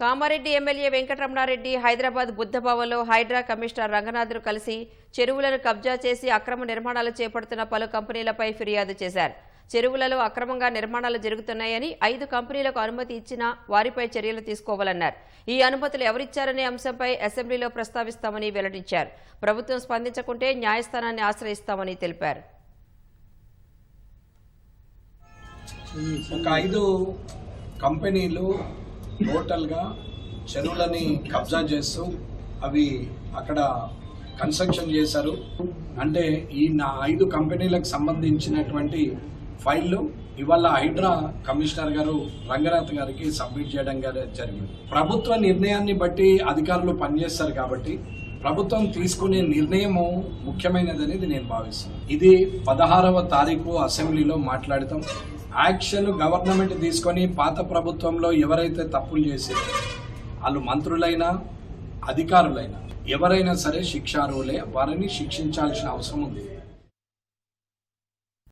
Kamareddy MLA Venkataramana Reddy Hyderabad బుద్ధభవన్లో HYDRAA commissioner రంగనాథ్ను కలిసి చెరువులను కబ్జా చేసి అక్రమ నిర్మాణాలు చేపడుతున్న పలు కంపెనీలపై ఫిర్యాదు చేశారు. చెరువులలో అక్రమంగా నిర్మాణాలు జరుగుతున్నాయని ఐదు కంపెనీలకు అనుమతి ఇచ్చినా వారిపై చర్యలు తీసుకోవాలన్నారు. ఈ అనుమతులు ఎవరిచ్చారనే అంశంపై అసెంబ్లీలో ప్రస్తావిస్తామని వెల్లడించారు. ప్రభుత్వం స్పందించకుంటే న్యాయస్థానాన్ని ఆశ్రయిస్తామని తెలిపారు. ఒక ఐదు కంపెనీలు టోటల్గా చెరువులని కబ్జా చేస్తూ అవి అక్కడ కన్స్ట్రక్షన్ చేశారు. అంటే ఈ నా ఐదు కంపెనీలకు సంబంధించినటువంటి ఫైళ్ళు ఇవాళ హైడ్రా కమిషనర్ గారు రంగనాథ్ గారికి సబ్మిట్ చేయడం జరిగింది. ప్రభుత్వ నిర్ణయాన్ని బట్టి అధికారులు పనిచేస్తారు కాబట్టి ప్రభుత్వం తీసుకునే నిర్ణయము ముఖ్యమైనదనేది నేను భావిస్తున్నాను. ఇది పదహారవ తారీఖు అసెంబ్లీలో మాట్లాడతాం. యాక్షన్ గవర్నమెంట్ తీసుకొని పాత ప్రభుత్వంలో ఎవరైతే తప్పులు చేసారో వాళ్ళు మంత్రులైనా అధికారులైనా ఎవరైనా సరే శిక్షారులే వారిని శిక్షించాల్సిన అవసరం ఉంది.